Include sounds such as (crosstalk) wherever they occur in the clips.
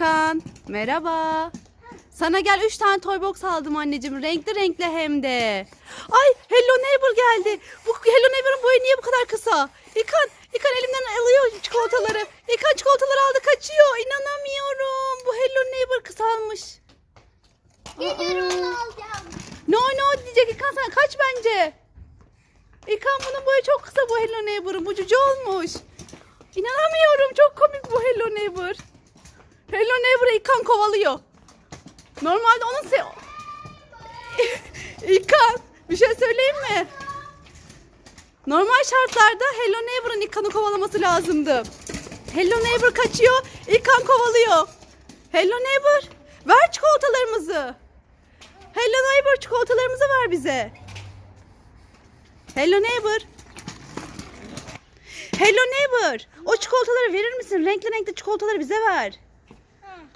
İlkan, merhaba. Sana gel 3 tane toy box aldım anneciğim. Renkli renkli hem de. Ay Hello Neighbor geldi. Bu Hello Neighbor'ın boyu niye bu kadar kısa? İlkan, İlkan elimden alıyor çikolataları. İlkan çikolataları aldı kaçıyor. İnanamıyorum. Bu Hello Neighbor kısalmış. Geliyorum onu alacağım. No no diyecek İlkan sana kaç bence. İlkan bunun boyu çok kısa bu Hello Neighbor'ın. Bu cüce olmuş. İnanamıyorum. Çok komik bu Hello Neighbor. Neighbor'ı İlkan kovalıyor. Normalde onun se... (laughs) İlkan bir şey söyleyeyim mi? Normal şartlarda Hello Neighbor'ın İlkan'ı kovalaması lazımdı. Hello Neighbor kaçıyor. İlkan kovalıyor. Hello Neighbor ver çikolatalarımızı. Hello Neighbor çikolatalarımızı ver bize. Hello Neighbor. Hello Neighbor. O çikolataları verir misin? Renkli renkli çikolataları bize ver.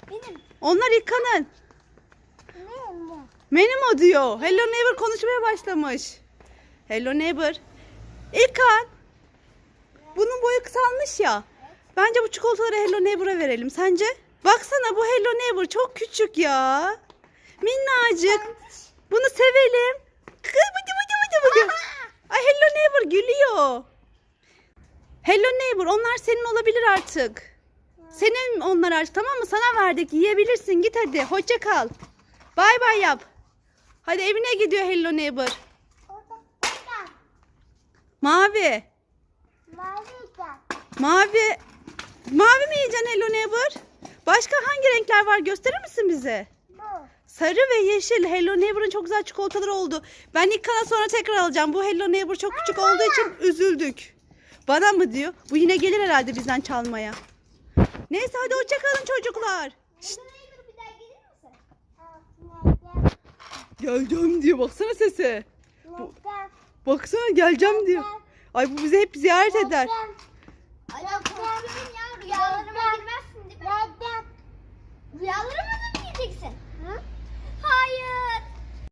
Benim. Onlar İlkan'ın. Benim o diyor. Hello Neighbor konuşmaya başlamış. Hello Neighbor. İlkan. Bunun boyu kısalmış ya. Bence bu çikolataları Hello Neighbor'a verelim. Sence? Baksana bu Hello Neighbor çok küçük ya. Minnacık. Bunu sevelim. Kız bıdı bıdı bıdı bıdı. Ay Hello Neighbor gülüyor. Hello Neighbor onlar senin olabilir artık. Senin onlar artık tamam mı? Sana verdik yiyebilirsin. Git hadi. Hoşça kal. Bay bay yap. Hadi evine gidiyor Hello Neighbor. Mavi. Mavi. Mavi. Mi yiyeceksin Hello Neighbor? Başka hangi renkler var gösterir misin bize? Sarı ve yeşil Hello Neighbor'ın çok güzel çikolataları oldu. Ben ilk kana sonra tekrar alacağım. Bu Hello Neighbor çok küçük olduğu için üzüldük. Bana mı diyor? Bu yine gelir herhalde bizden çalmaya. Neyse hadi hoşçakalın çocuklar. Şşt. Geleceğim diyor. Baksana sese. Bu, baksana geleceğim diyor. Ay bu bizi hep ziyaret eder. Rüyalarıma da mı? Hı?